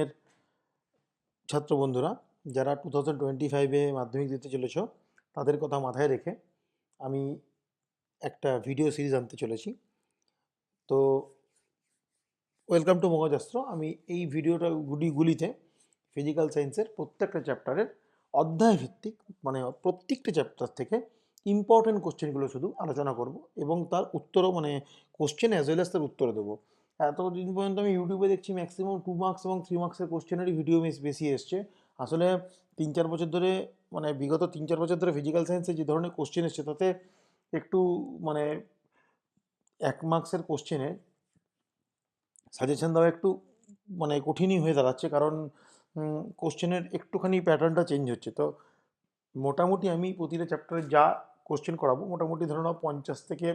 এর ছাত্র বন্ধুরা, যারা টু থাউজেন্ড টোয়েন্টি ফাইভে মাধ্যমিক দিতে চলেছ, তাদের কথা মাথায় রেখে আমি একটা ভিডিও সিরিজ আনতে চলেছি। তো ওয়েলকাম টু মগজাস্ত্র আমি এই ভিডিওটা গুলিগুলিতে ফিজিক্যাল সায়েন্সের প্রত্যেকটা চ্যাপ্টারের অধ্যায় ভিত্তিক মানে প্রত্যেকটা চ্যাপ্টার থেকে ইম্পর্টেন্ট কোশ্চেনগুলো শুধু আলোচনা করব এবং তার উত্তরও মানে কোশ্চেন অ্যাজ ওয়েল অ্যাজ তার উত্তর দেবো। এতদিন পর্যন্ত আমি ইউটিউবে দেখছি ম্যাক্সিমাম টু মার্কস এবং থ্রি মার্কসের কোশ্চেনেরই ভিডিও বেশি এসছে। আসলে তিন চার বছর ধরে মানে বিগত তিন চার বছর ধরে ফিজিক্যাল সায়েন্সে যে ধরনের কোশ্চেন এসছে, তাতে একটু মানে এক মার্কসের কোশ্চেনে সাজেশন দেওয়া একটু মানে কঠিনই হয়ে দাঁড়াচ্ছে কারণ কোশ্চেনের একটুখানি প্যাটার্নটা চেঞ্জ হচ্ছে। তো মোটামুটি আমি প্রতিটা চ্যাপ্টারে যা কোশ্চেন করাবো, মোটামুটি ধরে নাও পঞ্চাশ থেকে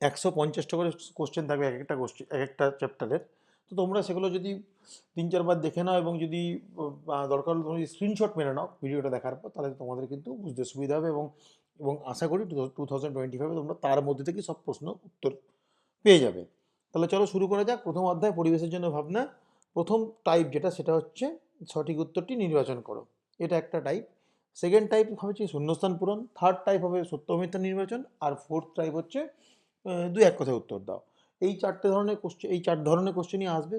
একশো পঞ্চাশটা করে কোশ্চেন থাকবে, এক একটা কোশ্চেন এক একটা চ্যাপ্টারের তো তোমরা সেগুলো যদি তিন চারবার দেখে নাও এবং যদি দরকার হলে তোমরা যদি স্ক্রিনশট মেনে নাও ভিডিওটা দেখার পর, তাহলে তোমাদের কিন্তু বুঝতে সুবিধা হবে এবং এবং আশা করি টু থাউজেন্ড টোয়েন্টি ফাইভে তোমরা তার মধ্যে থেকে সব প্রশ্ন উত্তর পেয়ে যাবে। তাহলে চলো শুরু করা যাক। প্রথম অধ্যায়, পরিবেশের জন্য ভাবনা। প্রথম টাইপ যেটা, সেটা হচ্ছে সঠিক উত্তরটি নির্বাচন করো। এটা একটা টাইপ সেকেন্ড টাইপ হচ্ছে শূন্যস্থান পূরণ। থার্ড টাইপ হবে সত্য মিথ্যা নির্বাচন। আর ফোর্থ টাইপ হচ্ছে দু এক কথায় উত্তর দাও। এই চারটে ধরনের কোশ্চেন এই চার ধরনের কোশ্চেনই আসবে।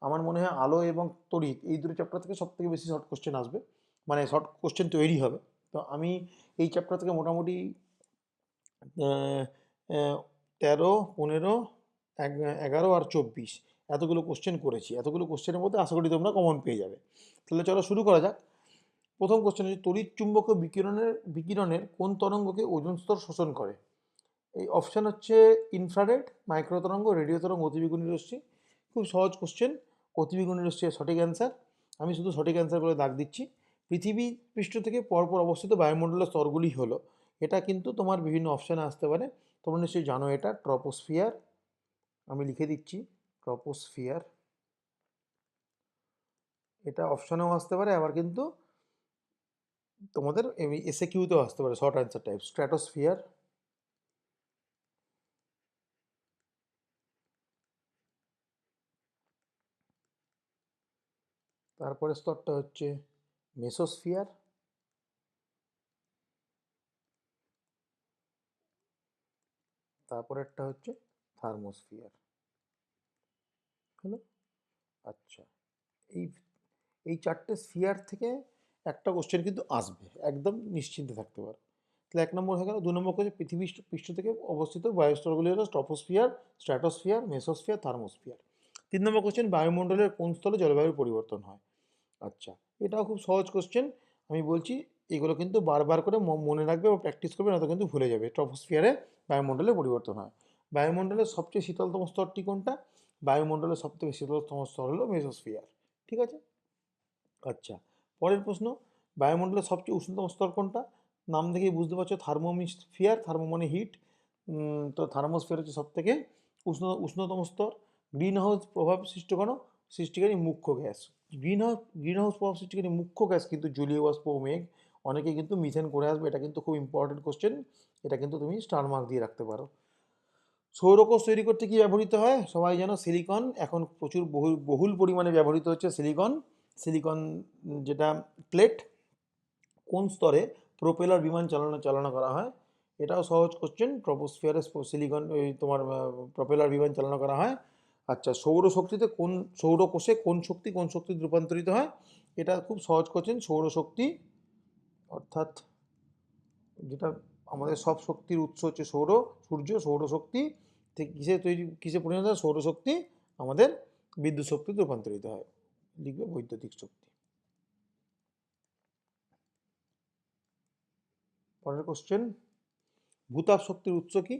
আমার মনে হয় আলো এবং তড়িৎ, এই দুটো চ্যাপ্টার থেকে সব থেকে বেশি শর্ট কোশ্চেন আসবে। মানে শর্ট কোশ্চেন তৈরি হবে। তো আমি এই চ্যাপ্টার থেকে মোটামুটি তেরো, পনেরো, এগ- এগারো আর চব্বিশ এতগুলো কোশ্চেন করেছি। এতগুলো কোশ্চেনের মধ্যে আশা করি তোমরা কমন পেয়ে যাবে। তাহলে চলো শুরু করা যাক। প্রথম কোশ্চেন হচ্ছে, তড়িৎ চুম্বকীয় বিকিরণের বিকিরণের কোন তরঙ্গকে ওজন স্তর শোষণ করে? এই অপশান হচ্ছে ইনফ্রারেড মাইক্রো তরঙ্গ রেডিও তরঙ্গ অতিবেগুনি রশ্মি। খুব সহজ কোশ্চেন অতিবেগুনি রশ্মি সঠিক অ্যান্সার আমি শুধু সঠিক অ্যান্সার বলে দাগ দিচ্ছি। পৃথিবী পৃষ্ঠ থেকে পরপর অবস্থিত বায়ুমণ্ডলের স্তরগুলি হলো, এটা কিন্তু তোমার বিভিন্ন অপশানে আসতে পারে। তোমরা নিশ্চয়ই জানো এটা ট্রপোস্ফিয়ার আমি লিখে দিচ্ছি ট্রপোস্ফিয়ার এটা অপশানেও আসতে পারে, আবার কিন্তু তোমাদের এসে কিউতেও আসতে পারে শর্ট অ্যান্সার টাইপ স্ট্র্যাটোস্ফিয়ার তারপরে স্তরটা হচ্ছে মেসোস্ফিয়ার। তারপরেরটা হচ্ছে থার্মোস্ফিয়ার। হলো? আচ্ছা এই এই চারটে স্ফিয়ার থেকে একটা কোশ্চেন কিন্তু আসবে, একদম নিশ্চিন্তে থাকতে পারো। তাহলে এক নম্বর হয়ে গেল, দু নম্বর হচ্ছে পৃথিবী পৃষ্ঠ থেকে অবস্থিত বায়ুস্তরগুলি হলো ট্রপোস্ফিয়ার স্ট্র্যাটোস্ফিয়ার, মেসোস্ফিয়ার, থার্মোস্ফিয়ার। তিন নম্বর কোশ্চেন বায়ুমণ্ডলের কোন স্থলে জলবায়ুর পরিবর্তন হয়? আচ্ছা এটাও খুব সহজ কোশ্চেন আমি বলছি, এগুলো কিন্তু বারবার করে মনে রাখবে বা প্র্যাকটিস করবে না তো কিন্তু ভুলে যাবে। ট্রপোস্ফিয়ারে বায়ুমণ্ডলে পরিবর্তন হয়। বায়ুমণ্ডলের সবচেয়ে শীতলতম স্তরটি কোনটা? বায়ুমণ্ডলের সবথেকে শীতলতম স্তর হলো মেসোস্ফিয়ার ঠিক আছে? আচ্ছা পরের প্রশ্ন, বায়ুমণ্ডলের সবচেয়ে উষ্ণতম স্তর কোনটা? নাম দেখেই বুঝতে পারছ, থার্মোমিস্ফিয়ার থার্মো মানে হিট তো থার্মোস্ফিয়ার হচ্ছে সবথেকে উষ্ণ, উষ্ণতম স্তর। গ্রিন হাউস প্রভাব সৃষ্টি সৃষ্টিকারী মুখ্য gas. Green house green house প্রভাব সৃষ্টিকারী মুখ্য গ্যাস কিন্তু জলীয় বাষ্প মেঘ। অনেকে কিন্তু মিথেন করে আসবে, এটা কিন্তু খুব ইম্পর্টেন্ট কোশ্চেন এটা কিন্তু তুমি স্টার মার্ক দিয়ে রাখতে পারো। সৌরকোষ তৈরি করতে কি ব্যবহৃত হয়? সবাই জানো সিলিকন এখন প্রচুর বহুল বহুল পরিমাণে ব্যবহৃত হচ্ছে সিলিকন সিলিকন যেটা প্লেট কোন স্তরে প্রোপেলার বিমান চালনা চালনা করা হয়? এটাও সহজ কোশ্চেন ট্রপোস্ফিয়ারে সিলিকন ওই তোমার প্রোপেলার বিমান চালনা করা হয়। আচ্ছা সৌরশক্তিতে কোন সৌরকোষে কোন শক্তি, কোন শক্তিতে রূপান্তরিত হয়? এটা খুব সহজ কোশ্চেন সৌরশক্তি অর্থাৎ যেটা আমাদের সব শক্তির উৎস হচ্ছে সৌর, সূর্য সৌরশক্তি কিসে তৈরি, কিসে পরিণত হয়? সৌরশক্তি আমাদের বিদ্যুৎ শক্তিতে রূপান্তরিত হয়। লিখবে বৈদ্যুতিক শক্তি। পরের কোশ্চেন ভূতাপ শক্তির উৎস কি?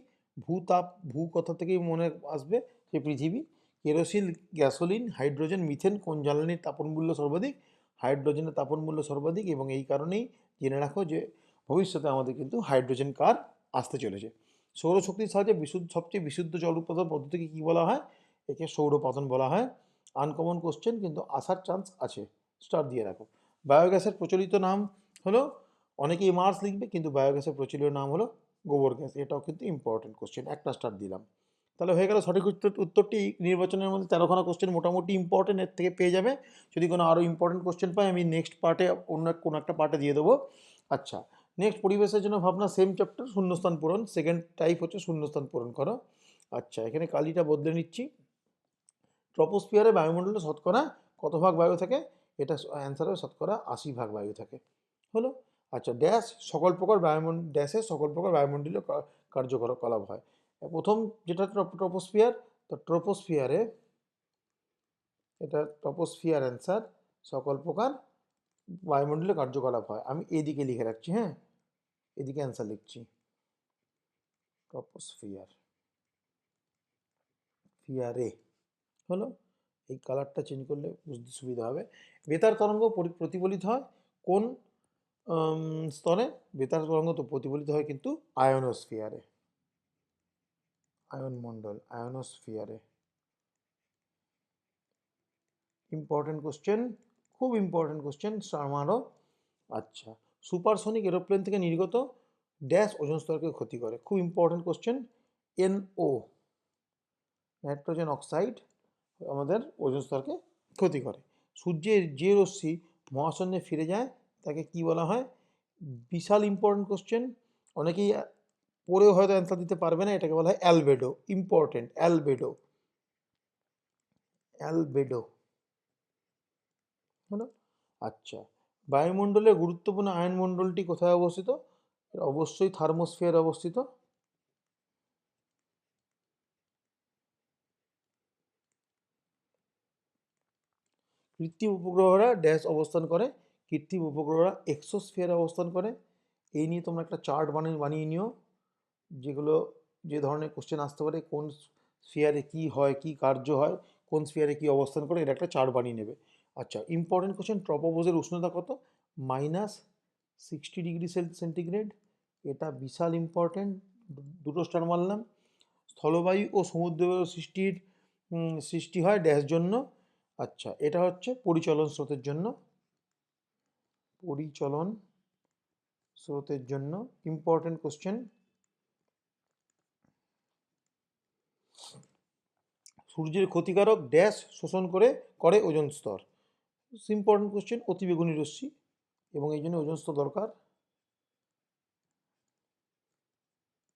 ভূতাপ ভূ কথা থেকেই মনে আসবে যে পৃথিবী। কেরোসিন গ্যাসোলিন, হাইড্রোজেন, মিথেন, কোন জ্বালানির তাপন মূল্য সর্বাধিক? হাইড্রোজেনের তাপন মূল্য সর্বাধিক এবং এই কারণেই জেনে রাখো যে ভবিষ্যতে আমাদের কিন্তু হাইড্রোজেন কার আসতে চলেছে। সৌরশক্তির সাহায্যে বিশুদ্ধ, সবচেয়ে বিশুদ্ধ জল উৎপাদন পদ্ধতিকে কী বলা হয়? একে সৌরপাতন বলা হয়। আনকমন কোশ্চেন, কিন্তু আসার চান্স আছে। স্টার দিয়ে রাখো। বায়োগ্যাসের প্রচলিত নাম হলো, অনেকেই মার্স লিখবে, কিন্তু বায়োগ্যাসের প্রচলিত নাম হলো গোবর গ্যাস। এটাও কিন্তু ইম্পর্টেন্ট কোশ্চেন একটা স্টার দিলাম। তাহলে হয়ে গেল সঠিক উত্তর, উত্তরটি নির্বাচনের মধ্যে তেরোখানা কোশ্চেন মোটামুটি ইম্পর্টেন্ট এর থেকে পেয়ে যাবে। যদি কোনো আরও ইম্পর্টেন্ট কোশ্চেন পাই আমি নেক্সট পার্টে অন্য কোনো একটা পার্টে দিয়ে দেবো। আচ্ছা নেক্সট পরিবেশের জন্য ভাবনা সেম চ্যাপ্টার শূন্যস্থান পূরণ। সেকেন্ড টাইপ হচ্ছে শূন্যস্থান পূরণ করো। আচ্ছা এখানে কালিটা বদলে নিচ্ছি। ট্রপোস্ফিয়ারে বায়ুমণ্ডলে শতকরা কত ভাগ বায়ু থাকে? এটা অ্যান্সার হবে শতকরা আশি ভাগ বায়ু থাকে। হলো? আচ্ছা ড্যাশ সকল প্রকার বায়ুমণ্ডল ড্যাশে সকল প্রকার বায়ুমণ্ডলীয় কার্যকলাপ হয়। প্রথম যেটা ট্রপোস্ফিয়ার, তো ট্রপোস্ফিয়ারে এটা ট্রপোস্ফিয়ার অ্যান্সার, সকল প্রকার বায়ুমণ্ডলে কার্যকলাপ হয়। আমি এদিকে লিখে রাখছি হ্যাঁ? এদিকে অ্যান্সার লিখছি। ট্রপোস্ফিয়ার। ফিয়ারে হলো, এই কালারটা চেঞ্জ করলে বুঝতে সুবিধা হবে। বেতার তরঙ্গ পরি- প্রতিফলিত হয় কোন স্তরে? বেতার তরঙ্গ তো প্রতিফলিত হয় কিন্তু আয়নোস্ফিয়ারে। আয়ন মণ্ডল, আয়নোস্ফিয়ারে। ইম্পর্টেন্ট কোশ্চেন খুব ইম্পর্টেন্ট কোশ্চেন আমারও আচ্ছা সুপারসনিক এরোপ্লেন থেকে নির্গত ড্যাশ ওজন স্তরকে ক্ষতি করে। খুব important question NO nitrogen oxide আমাদের ওজন স্তরকে ক্ষতি করে। সূর্যের যে রশ্মি মহাশূন্যে ফিরে যায়, তাকে কি বলা হয়? বিশাল ইম্পর্টেন্ট কোশ্চেন অনেকেই পড়েও হয়তো অ্যান্সার দিতে পারবে না, এটাকে বলা হয় অ্যালবেডো ইম্পর্টেন্ট অ্যালবেডো অ্যালবেডো হলো? আচ্ছা বায়ুমণ্ডলের গুরুত্বপূর্ণ আয়নমণ্ডলটি কোথায় অবস্থিত? অবশ্যই থার্মোস্ফিয়ার অবস্থিত। কৃত্রিম উপগ্রহরা ড্যাশ অবস্থান করে, কৃত্রিম উপগ্রহরা এক্সোস্ফিয়ারে অবস্থান করে। এই নিয়ে তোমরা একটা চার্ট বানিয়ে বানিয়ে নিও। যেগুলো যে ধরনের কোশ্চেন আসতে পারে, কোন স্ফিয়ারে কি হয়, কি কার্য হয়, কোন স্ফিয়ারে কি অবস্থান করে এটা একটা চার বানিয়ে নেবে। আচ্ছা ইম্পর্টেন্ট কোশ্চেন ট্রপোবোজের উষ্ণতা কত? মাইনাস সিক্সটি ডিগ্রি সেন্টিগ্রেড এটা বিশাল ইম্পর্টেন্ট দুটো স্টার মারলাম স্থলবায়ু ও সমুদ্র সৃষ্টির সৃষ্টি হয় ড্যাশ জন্য। আচ্ছা এটা হচ্ছে পরিচলন স্রোতের জন্য। পরিচলন স্রোতের জন্য ইম্পর্টেন্ট কোশ্চেন সূর্যের ক্ষতিকারক ড্যাশ শোষণ করে করে ওজন স্তর। ইম্পর্টেন্ট কোশ্চেন অতিবেগুনি রশ্মি, এবং এই জন্য ওজন স্তর দরকার।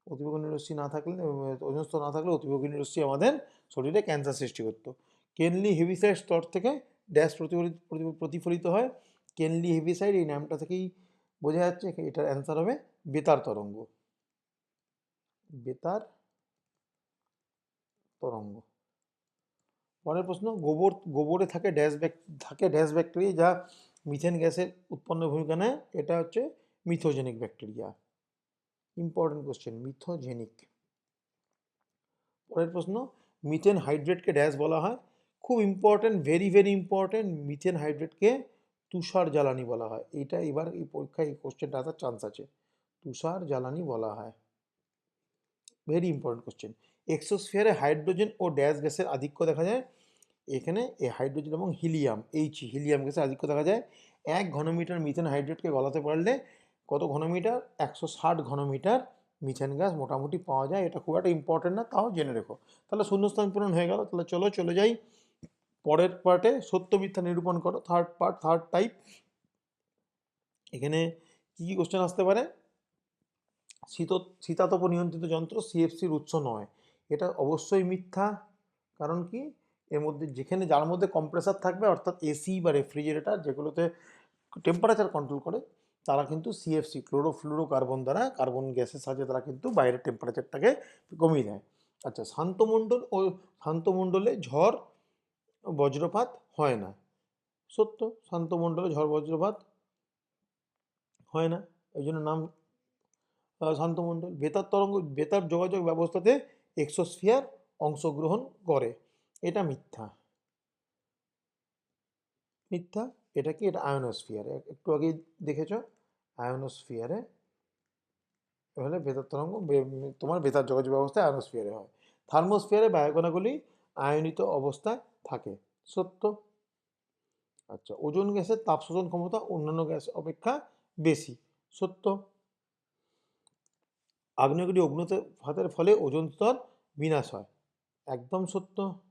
অতিবেগুনি রশ্মি না থাকলে ওজন স্তর না থাকলে অতিবেগুনি রশ্মি আমাদের শরীরে ক্যান্সার সৃষ্টি করতো। কেনলি হেভিসাইড স্তর থেকে ড্যাশ প্রতিফলিত প্রতিফলিত হয়। কেনলি হেভিসাইড এই নামটা থেকেই বোঝা যাচ্ছে এটার অ্যান্সার হবে বেতার তরঙ্গ। বেতার তরঙ্গ। পরের প্রশ্ন, গোবর, গোবরে থাকে ড্যাশ ব্যাক থাকে ড্যাশ ব্যাকটেরিয়া যা মিথেন গ্যাসের উৎপন্ন ভূমিকা নেয়। এটা হচ্ছে methanogenic bacteria important question methanogenic পরের প্রশ্ন মিথেন হাইড্রেটকে ড্যাশ বলা হয়। খুব important very very important methane হাইড্রেটকে তুষার জ্বালানি বলা হয়। এটা এবার এই পরীক্ষায়, এই কোশ্চেনটা আসার চান্স আছে। তুষার জ্বালানি বলা হয়। ভেরি ইম্পর্টেন্ট কোশ্চেন এক্সোস্ফিয়ারে হাইড্রোজেন ও ড্যাশ গ্যাসের আধিক্য দেখা যায়। এখানে এই হাইড্রোজেন এবং হিলিয়াম এইচ হিলিয়াম গ্যাসের আধিক্য দেখা যায়। এক ঘনমিটার মিথেন হাইড্রেটকে গলাতে পারলে কত ঘনমিটার? একশো ষাট ঘনমিটার মিথেন গ্যাস মোটামুটি পাওয়া যায়। এটা খুব একটা ইম্পর্টেন্ট না, তাও জেনে রেখো। তাহলে শূন্যস্থান পূরণ হয়ে গেল। তাহলে চলো, চলে যাই। পরের পার্টে সত্য মিথ্যা নিরূপণ করো। থার্ড পার্ট থার্ড টাইপ এখানে কী কী কোশ্চেন আসতে পারে? শীত, শীতাতপ নিয়ন্ত্রিত যন্ত্র সিএফসির উৎস নয়। এটা অবশ্যই মিথ্যা। কারণ কি? এর মধ্যে যেখানে যার মধ্যে কম্প্রেসার থাকবে, অর্থাৎ এসি বা রেফ্রিজারেটর যেগুলোতে টেম্পারেচার কন্ট্রোল করে, তারা কিন্তু সিএফসি ক্লোরোফ্লুরো কার্বন দ্বারা কার্বন গ্যাসের সাহায্যে তারা কিন্তু বাইরের টেম্পারেচারটাকে কমিয়ে দেয়। আচ্ছা শান্তমণ্ডল ও শান্তমণ্ডলে ঝড়, বজ্রপাত হয় না। সত্য শান্তমণ্ডলে ঝড়, বজ্রপাত হয় না। এই জন্য নাম শান্তমণ্ডল বেতার তরঙ্গ, বেতার যোগাযোগ ব্যবস্থাতে এক্সোস্ফিয়ার অংশগ্রহণ করে। এটা মিথ্যা। মিথ্যা? এটা কি? এটা আয়নোস্ফিয়ারে। একটু আগেই দেখেছ? আয়নোস্ফিয়ারে। হলে বেতার তরঙ্গ তোমার বেতার যোগাযোগ ব্যবস্থায় আয়নোস্ফিয়ারে হয়। থার্মোস্ফিয়ারে বায়ুকণাগুলি আয়নিত অবস্থায় থাকে। সত্য? আচ্ছা ওজন গ্যাসের তাপ শোষণ ক্ষমতা অন্যান্য গ্যাস অপেক্ষা বেশি। সত্য? আগ্নেয়গিরি অগ্নুৎপাতের ফলে ওজোন স্তর বিনাশ হয়। একদম সত্য?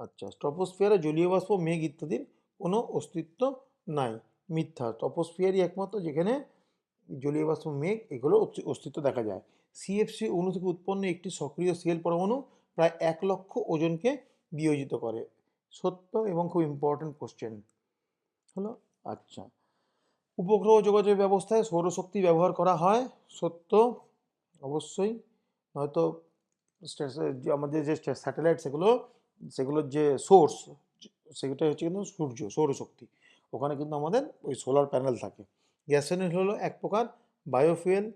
আচ্ছা ট্রপোস্ফিয়ারে জলীয় বাষ্প, মেঘ ইত্যাদির কোনো অস্তিত্ব নাই, মিথ্যা। ট্রপোস্ফিয়ারই একমাত্র যেখানে জলীয় বাষ্প, মেঘ এগুলো অস্তিত্ব দেখা যায়। সিএফসি অণু থেকে উৎপন্ন একটি সক্রিয় সিএল পরমাণু প্রায় এক লক্ষ ওজনকে বিয়োজিত করে। সত্য এবং খুব ইম্পর্ট্যান্ট কোশ্চেন হলো আচ্ছা। উপগ্রহ যোগাযোগ ব্যবস্থায় সৌরশক্তি ব্যবহার করা হয়, সত্য, অবশ্যই। স্ট্যাস- আমাদের যে স্যাটেলাইট সেগুলো সেগুলোর যে সোর্স সেটা হচ্ছে কিন্তু সূর্য, সৌরশক্তি। ওখানে কিন্তু আমাদের ওই সোলার প্যানেল থাকে। গ্যাসোলিন হলো এক প্রকার বায়োফুয়েল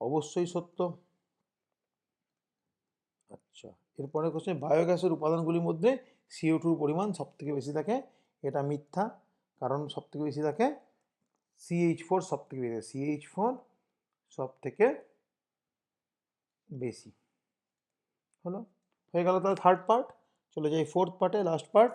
অবশ্যই সত্য। আচ্ছা এরপরে কোশ্চেন বায়োগ্যাসের উপাদানগুলির মধ্যে সিও টুর পরিমাণ সবথেকে বেশি থাকে, এটা মিথ্যা। কারণ সবথেকে বেশি থাকে সিএইচ ফোর সব থেকে বেশি সিএইচ ফোর সব থেকে বেশি। হলো? হয়ে গেল তাহলে থার্ড পার্ট চলে যাই ফোর্থ পার্টে লাস্ট পার্ট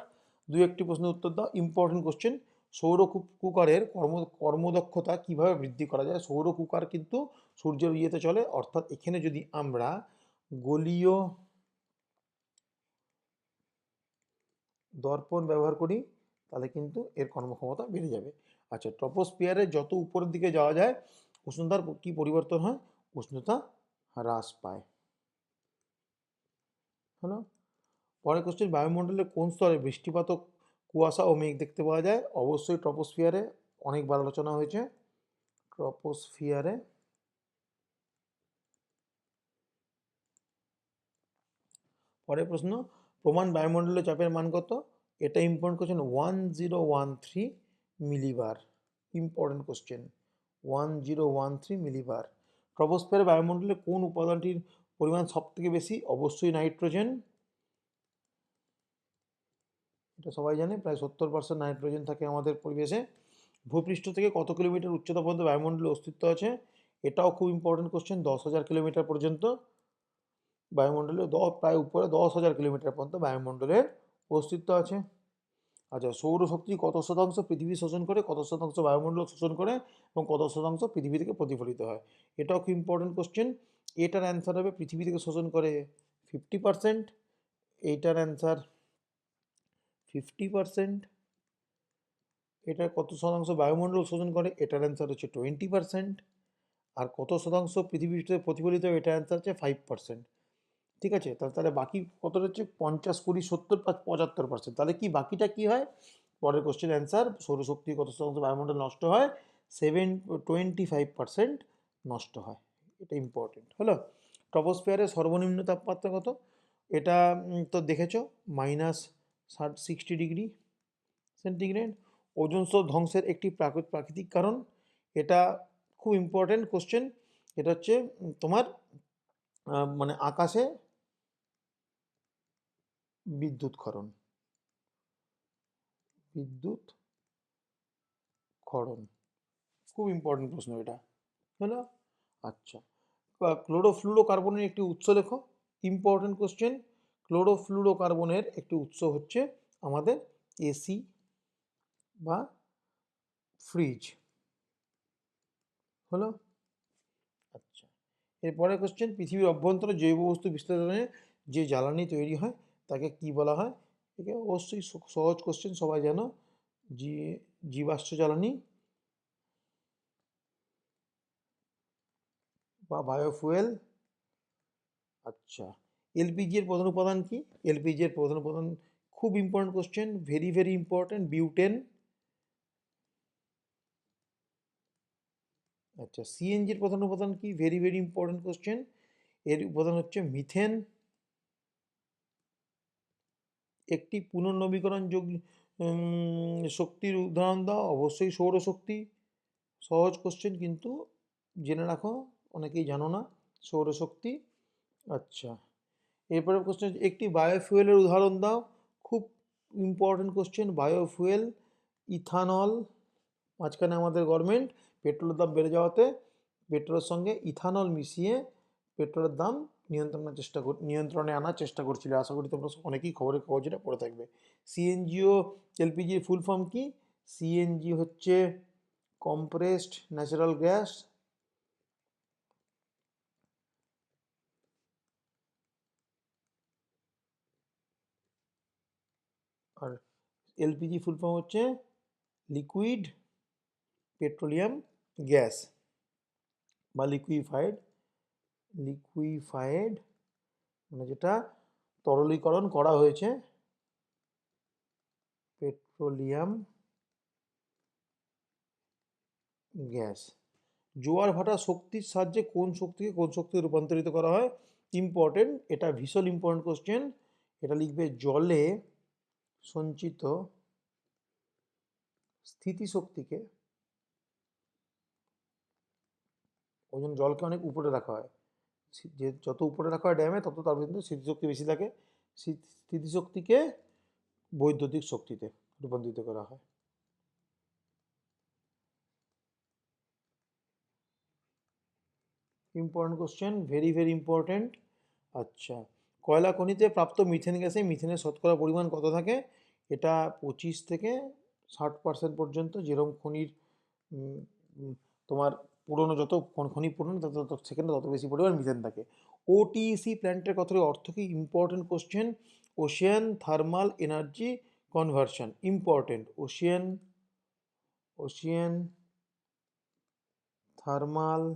দু একটি প্রশ্নের উত্তর দাও। ইম্পর্টেন্ট কোশ্চেন সৌর কুকারের কর্ম, কর্মদক্ষতা কীভাবে বৃদ্ধি করা যায়? সৌর কুকার কিন্তু সূর্যের ইয়েতে চলে। অর্থাৎ এখানে যদি আমরা গলীয় দর্পণ ব্যবহার করি, তাহলে কিন্তু এর কর্মক্ষমতা বেড়ে যাবে। আচ্ছা ট্রপোস্পিয়ারে যত উপরের দিকে যাওয়া যায়, উষ্ণতার কি পরিবর্তন হয়? উষ্ণতা হ্রাস পায়। হলো? পরের কোশ্চেন বায়ুমণ্ডলে কোন স্তরে বৃষ্টিপাত, কুয়াশা ও মেঘ দেখতে পাওয়া যায়? অবশ্যই ট্রপোস্ফিয়ারে অনেকবার আলোচনা হয়েছে। ট্রপোস্ফিয়ারে পরের প্রশ্ন, প্রমাণ বায়ুমণ্ডলীয় চাপের মান কত? এটা important question one zero one three millibar important question one zero one three millibar ট্রপোস্ফিয়ারে বায়ুমণ্ডলে কোন উপাদানটির পরিমাণ সবথেকে বেশি? অবশ্যই নাইট্রোজেন। এটা সবাই জানে, প্রায় সত্তর পার্সেন্ট নাইট্রোজেন থাকে আমাদের পরিবেশে। ভূপৃষ্ঠ থেকে কত কিলোমিটার উচ্চতা পর্যন্ত বায়ুমণ্ডলের অস্তিত্ব আছে, এটাও খুব ইম্পর্টেন্ট কোশ্চেন দশ হাজার কিলোমিটার পর্যন্ত বায়ুমণ্ডলে, দ, প্রায় উপরে দশ হাজার কিলোমিটার পর্যন্ত বায়ুমণ্ডলের অস্তিত্ব আছে। আচ্ছা সৌরশক্তি কত শতাংশ পৃথিবী শোষণ করে, কত শতাংশ বায়ুমণ্ডল শোষণ করে এবং কত শতাংশ পৃথিবী থেকে প্রতিফলিত হয়? এটাও খুব ইম্পর্টেন্ট কোশ্চেন এটার অ্যান্সার হবে পৃথিবী থেকে শোষণ করে ফিফটি পার্সেন্ট এইটার অ্যান্সার ফিফটি পার্সেন্ট এটার কত শতাংশ বায়ুমণ্ডল শোষণ করে? এটার অ্যান্সার হচ্ছে টোয়েন্টি পার্সেন্ট আর কত শতাংশ পৃথিবীতে প্রতিফলিত এটার অ্যান্সার হচ্ছে ফাইভ পার্সেন্ট ঠিক আছে? তাহলে তাহলে বাকি কতটা হচ্ছে? পঞ্চাশ, কুড়ি, সত্তর পাঁচ পঁচাত্তর পার্সেন্ট তাহলে কি বাকিটা কি হয়? পরের কোশ্চেন অ্যান্সার সৌরশক্তি কত শতাংশ বায়ুমণ্ডল নষ্ট হয়? সেভেন টোয়েন্টি ফাইভ পার্সেন্ট নষ্ট হয়। এটা ইম্পর্টেন্ট হলো? ট্রপোস্ফিয়ারের সর্বনিম্ন তাপমাত্রা কত? এটা তো দেখেছ? মাইনাস ষাট, সিক্সটি ডিগ্রি সেন্টিগ্রেড। ওজোন স্তর ধ্বংসের একটি প্রাকৃ- প্রাকৃতিক কারণ। এটা খুব ইম্পর্টেন্ট কোশ্চেন এটা হচ্ছে তোমার মানে আকাশে বিদ্যুৎ ক্ষরণ বিদ্যুৎ ক্ষরণ খুব ইম্পর্টেন্ট প্রশ্ন এটা। হলো আচ্ছা। ক্লোরোফ্লুরোকার্বনের একটি উৎস লেখো ইম্পর্টেন্ট কোশ্চেন ক্লোরোফ্লুরোকার্বনের একটি উৎস হচ্ছে আমাদের এসি বা ফ্রিজ। হলো? আচ্ছা। এরপরে কোশ্চেন পৃথিবীর অভ্যন্তরে জৈব বস্তু বিশ্লেষণে যে জ্বালানি তৈরি হয়, তাকে কি বলা হয়? একে অবশ্যই সহজ কোশ্চেন সবাই জানো। জি, জীবাশ্ম জ্বালানি বা বায়োফুয়েল আচ্ছা। এলপিজি এর প্রধান উপাদান কি? এলপিজি এর প্রধান উপাদান খুব important question very very important butane আচ্ছা সিএনজি এর প্রধান উপাদান কি? ভেরি ভেরি ইম্পর্টেন্ট কোশ্চেন এর উপাদান হচ্ছে মিথেন একটি পুনর্নবীকরণযোগ্য শক্তির উদাহরণ দাও। অবশ্যই সৌরশক্তি সহজ কোশ্চেন কিন্তু জেনে রাখো, অনেকেই জানো না সৌরশক্তি আচ্ছা। এরপরে কোশ্চেন একটি বায়োফুয়েলের উদাহরণ দাও। খুব ইম্পর্টেন্ট কোশ্চেন বায়োফুয়েল ইথানল মাঝখানে আমাদের গভর্নমেন্ট পেট্রোলের দাম বেড়ে যাওয়াতে পেট্রোলের সঙ্গে ইথানল মিশিয়ে পেট্রোলের দাম নিয়ন্ত্রণের চেষ্টা নিয়ন্ত্রণে আনার চেষ্টা করছিল। আশা করি তোমরা অনেকেই খবরের কাগজ এটা পড়ে থাকবে। সিএনজি ও এলপিজির ফুল ফর্ম কি? সিএনজি হচ্ছে compressed natural gas LPG full form হচ্ছে লিকুইড পেট্রোলিয়াম গ্যাস বা লিকুইফাইড লিকুইফাইড মানে যেটা তরলীকরণ করা হয়েছে পেট্রোলিয়াম গ্যাস জোয়ার ভাটা শক্তির সাহায্যে কোন শক্তিকে কোন শক্তিতে রূপান্তরিত করা হয়? ইম্পর্টেন্ট এটা ভীষণ ইম্পর্টেন্ট কোশ্চেন এটা লিখবে জলে সঞ্চিত স্থিতিশক্তিকে ওই জন্য জলকে অনেক উপরে রাখা হয়। যে যত উপরে রাখা হয় ড্যামে, তত তার কিন্তু স্মৃতিশক্তি বেশি থাকে। স্থিতিশক্তিকে বৈদ্যুতিক শক্তিতে রূপান্তরিত করা হয়। Important question very very important আচ্ছা। কয়লা খনিতে প্রাপ্ত মিথেন গ্যাসে মিথেনের শতকরা পরিমাণ কত থাকে? এটা পঁচিশ থেকে ষাট পার্সেন্ট পর্যন্ত। যেরকম খনির তোমার পুরনো যত খন- পুরনো, তত তত সেখানে তত বেশি পরিমাণ মিথেন থাকে। ওটিইসি প্ল্যান্টের কথার অর্থ কি? Important question ocean thermal energy conversion important ocean ocean thermal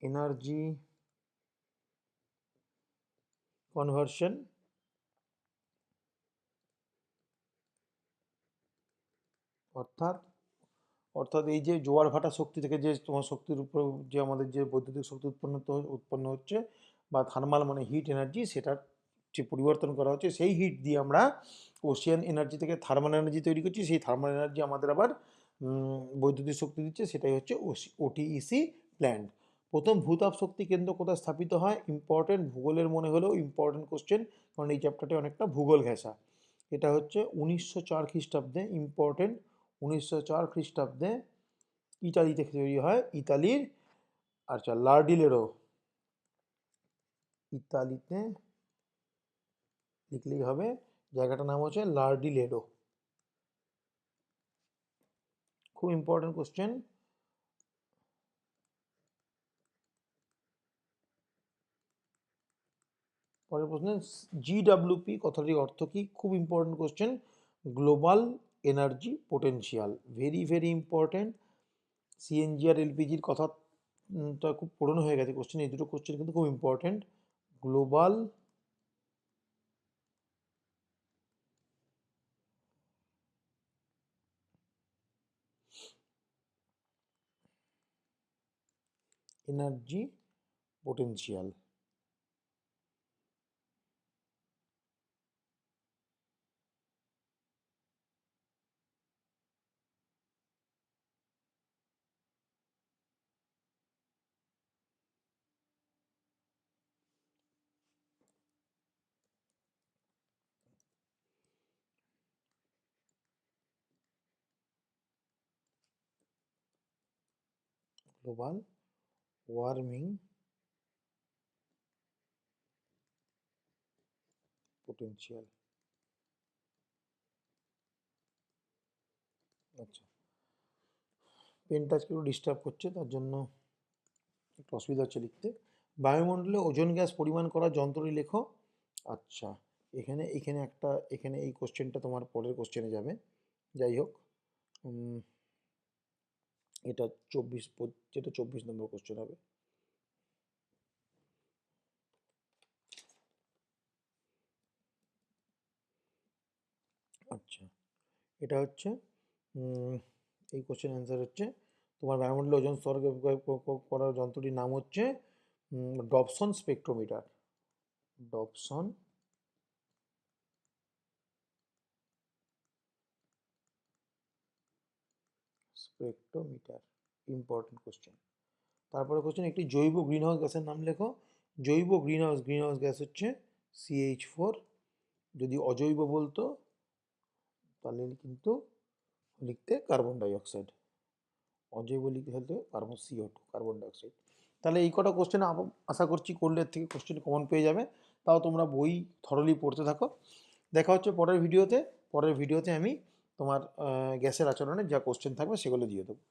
energy conversion অর্থাৎ অর্থাৎ এই যে জোয়ার ভাটা শক্তি থেকে যে তোমার শক্তির উপর যে আমাদের যে বৈদ্যুতিক শক্তি উৎপন্ন উৎপন্ন হচ্ছে বা থার্মাল মানে হিট এনার্জি সেটার যে পরিবর্তন করা হচ্ছে, সেই হিট দিয়ে আমরা ওশিয়ান এনার্জি থেকে থার্মাল এনার্জি তৈরি করছি, সেই থার্মাল এনার্জি আমাদের আবার বৈদ্যুতিক শক্তি দিচ্ছে, সেটাই হচ্ছে ওটিইসি প্ল্যান্ট প্রথম ভূতাপ শক্তি কেন্দ্র কোথায় স্থাপিত হয়? ইম্পর্টেন্ট ভূগোলের মনে হলেও ইম্পর্টেন্ট কোশ্চেন কারণ এই চ্যাপ্টারটি অনেকটা ভূগোল ঘেঁষা। এটা হচ্ছে উনিশশো চার খ্রিস্টাব্দে ইম্পর্টেন্ট উনিশশো চার খ্রিস্টাব্দে ইতালি থেকে তৈরি হয়, ইতালির আচ্ছা লার্ডিলেরো। ইতালিতে লিখলেই হবে, জায়গাটার নাম হচ্ছে লার্ডিলেরো। খুব ইম্পর্টেন্ট কোশ্চেন পরের প্রশ্ন জিডাব্লিউপি কথাটির অর্থ কি? খুব important question global energy potential very very important CNG আর এলপিজির কথা উম, খুব পুরনো হয়ে গেছে কোশ্চেন এই দুটো কোশ্চেন কিন্তু খুব important global energy potential global warming potential আচ্ছা। পেনটা আজকে একটু ডিস্টার্ব করছে, তার জন্য একটু অসুবিধা হচ্ছে লিখতে। বায়ুমণ্ডলে ওজোন গ্যাস পরিমাণ করা যন্ত্রটি লেখো। আচ্ছা এখানে এখানে একটা, এখানে এই কোশ্চেনটা তোমার পরের কোশ্চেনে যাবে। যাই হোক এটা চব্বিশ যেটা চব্বিশ নম্বর কোশ্চেন হবে। আচ্ছা এটা হচ্ছে এই কোশ্চেন অ্যান্সার হচ্ছে, তোমার বায়ুমণ্ডলে ওজন স্তর করার যন্ত্রটির নাম হচ্ছে Dobson spectrometer. Dobson spectrometer important question তারপরে কোশ্চেন একটি জৈব গ্রিনহাউস গ্যাসের নাম লেখো। জৈব গ্রিনহাউস গ্রিনহাউস গ্যাস হচ্ছে সিএইচ ফোর যদি অজৈব বলতো, তাহলে কিন্তু লিখতে কার্বন ডাইঅক্সাইড অজৈব লিখতে হলে carbon CO two carbon dioxide তাহলে এই কটা কোশ্চেন আশা করছি করলে থেকে কোশ্চেন কমন পেয়ে যাবে। তাও তোমরা বই থরলি পড়তে থাকো। দেখা হচ্ছে পরের ভিডিওতে পরের ভিডিওতে আমি তোমার গ্যাসের আচরণে যা কোশ্চেন থাকবে সেগুলো দিয়ে দেবো।